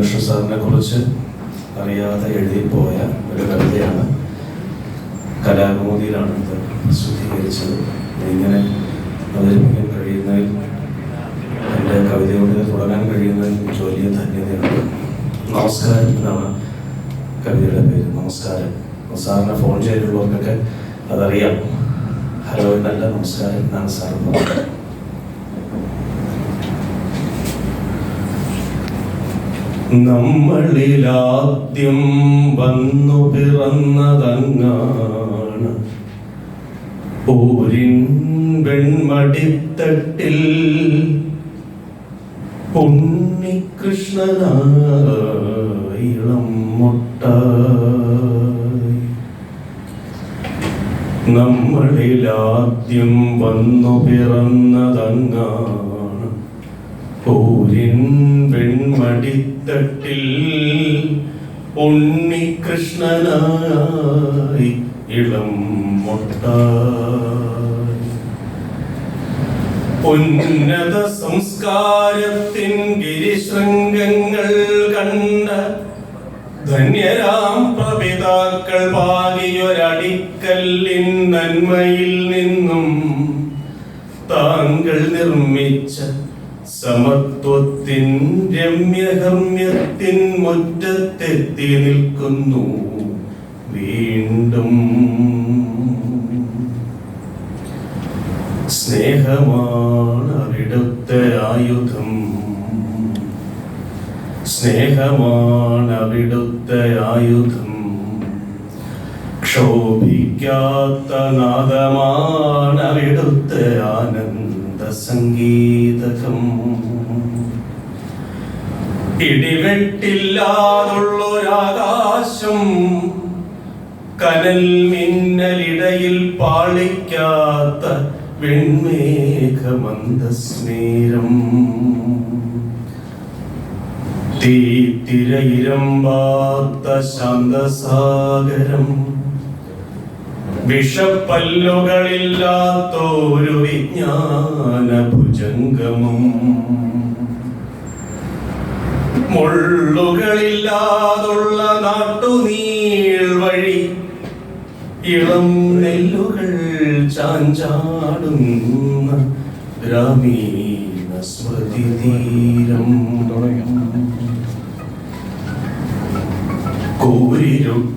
ബാലകൃഷ്ണ സാറിനെ കുറിച്ച് അറിയാതെ എഴുതിപ്പോയ ഒരു കവിതയാണ്. കലാകൗമുദിയിലാണ് ഇത് പ്രസിദ്ധീകരിച്ചത്. ഇങ്ങനെ അവതരിപ്പിക്കാൻ കഴിയുന്നതിൽ എന്റെ കവിതയോട് തുടങ്ങാൻ കഴിയുന്നതിൽ എനിക്ക് വലിയ ധന്യതയുണ്ട്. നമസ്കാരം എന്നാണ് കവിതയുടെ പേര്. നമസ്കാരം. സാറിനെ ഫോൺ ചെയ്തിട്ടുള്ളവർക്കൊക്കെ അതറിയാം. ഹലോ നല്ല നമസ്കാരം എന്നാണ് സാർ പറഞ്ഞത്. നമ്മളിലാദ്യം വന്നു പിറന്നതങ്ങാണ്. ഊരിൻ വെൺമടിത്തട്ടിൽ ഉണ്ണികൃഷ്ണനായിളം മുട്ട നമ്മളിലാദ്യം വന്നു പിറന്നതങ്ങാണ്. ഊരിൻ വെൺമടിത്തട്ടിൽ ഉണ്ണികൃഷ്ണനായി ഇളം മൊട്ട. ഉന്നത സംസ്കാരത്തിൻ ഗിരിശൃംഗങ്ങൾ കണ്ട ധന്യരാം പ്രപിതാക്കൾ പാകിയൊരടിക്കല്ലിൻ നന്മയിൽ നിന്നും താങ്കൾ നിർമ്മിച്ച സമത്വത്തിൻ രമ്യഹമ്യത്തിൻ മുറ്റത്തെത്തി നിൽക്കുന്നു. വീണ്ടും സ്നേഹമാണ് അവിടുത്തെ ആയുധം. സ്നേഹമാണ് അവിടുത്തെ ആയുധം. ക്ഷോഭിക്കാത്ത നാദമാണ് അവിടുത്തെ ആനന്ദ സംഗീതകം ഇടിവെട്ടില്ലാതുള്ളൊരാകാശം കനൽ മിന്നലിടയിൽ പാളിക്കാത്ത വെൺമേഘമന്ദസ്മേരം തീത്തിരയിരമ്പാത്ത ശാന്തസാഗരം. വിഷപ്പല്ലുകളില്ലാത്തൊരു വിജ്ഞാന ഭുജംഗമം മുള്ളുകളില്ലാതുള്ള നാട്ടുനീൾ വഴി ഇളം നെല്ലുകൾ ചാഞ്ചാടുന്ന ഗ്രാമീണ സ്മൃതി തീരം.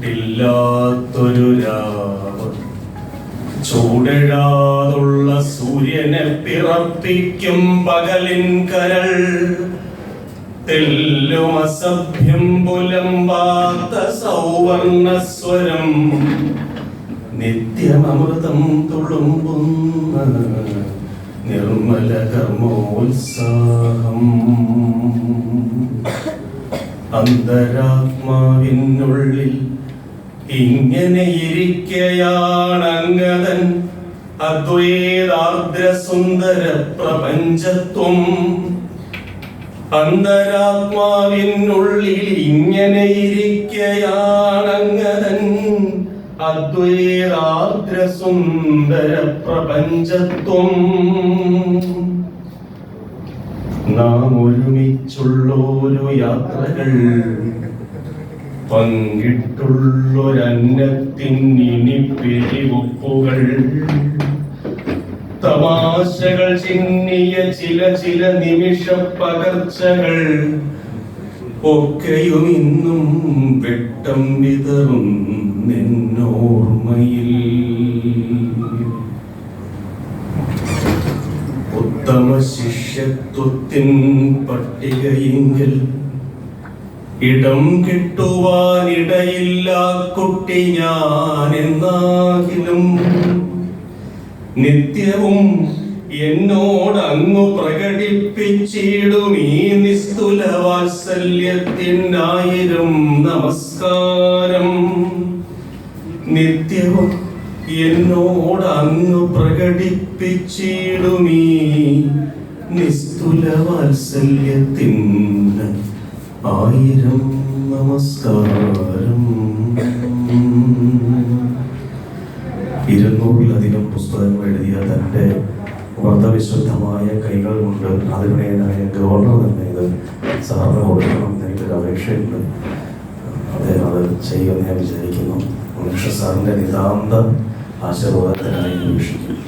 കൂരിരുട്ടില്ലാത്തൊരു രാവ് ചൂടഴാതുള്ള സൂര്യനെ പിറപ്പിക്കും പകലിൻ കരൾ. തെല്ലും അസഭ്യം പുലമ്പാത്ത സൗവർണസ്വരം നിത്യമൃതം തുളുമ്പുന്ന നിർമ്മല കർമ്മോത്സാഹം അന്തരാത്മാവിനുള്ളിൽ ഇങ്ങനെ ഇരിക്കയാണങ്ങതൻ അദ്വൈതാർദ്രസുന്ദര പ്രപഞ്ചത്വം അന്തരാത്മാവിനുള്ളിൽ ഇങ്ങനെ ഇരിക്കയാണങ്ങതൻ അദ്വൈതാർദ്ര സുന്ദര പ്രപഞ്ചത്വം നാം ഒരുമിച്ചുള്ളൊരു യാത്രകൾ. പങ്കിട്ടുള്ളൊരന്നത്തിൻ ഇനി പിരിവൊപ്പുകൾ. തമാശകൾ ചിന്നിയ ചില ചില നിമിഷ പകർച്ചകൾ. ഒക്കെയും ഇന്നും വെട്ടം വിതറും നിന്നോർമ്മയിൽ. ഉത്തമ ശിഷ്യത്വത്തിൻ പട്ടികയെങ്കിൽ ഇടം കിട്ടുവാനിടയില്ല കുട്ടി ഞാൻ എന്നാകിലും നിത്യവും എന്നോട് അങ്ങ് പ്രകടിപ്പിച്ചിടും ഈ നിസ്തുല നമസ്കാരം. നിത്യവും എന്നോട് അങ്ങ് പ്രകടിപ്പിച്ചിടും ഈ നിസ്തുല വാത്സല്യത്തിന് ആയിരം നമസ്കാരം. വ്രതവിശുദ്ധമായ കൈകൾ കൊണ്ട് ആദരണീയനായ ഗവർണർ തന്നെ ഇത് സാറിന് കൊടുക്കണം എന്ന് എനിക്കൊരു അപേക്ഷയുണ്ട്. അദ്ദേഹം അത് ചെയ്യുമെന്ന് ഞാൻ വിചാരിക്കുന്നു. മനുഷ്യ സാറിന്റെ നിതാന്ത ആശീർവാദത്തിനായി വീക്ഷിക്കും